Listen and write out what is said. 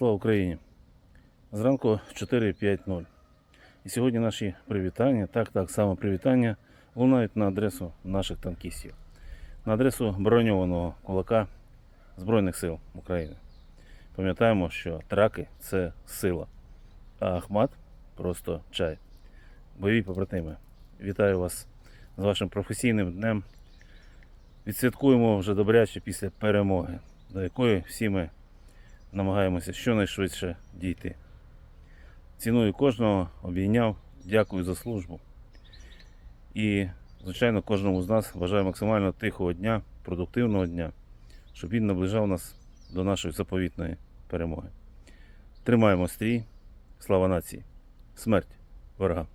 Слава Україні! Зранку 4.5.0. І сьогодні наші привітання, так, так, саме привітання лунають на адресу наших танкістів, на адресу броньованого кулака Збройних сил України. Пам'ятаємо, що траки це сила, а Ахмат просто чай. Бойові побратими, вітаю вас з вашим професійним днем. Відсвяткуємо вже добряче після перемоги, до якої всі ми намагаємося щонайшвидше дійти. Ціную кожного, обійняв, дякую за службу. І, звичайно, кожному з нас бажаю максимально тихого дня, продуктивного дня, щоб він наближав нас до нашої заповітної перемоги. Тримаємо стрій, слава нації, смерть ворогам.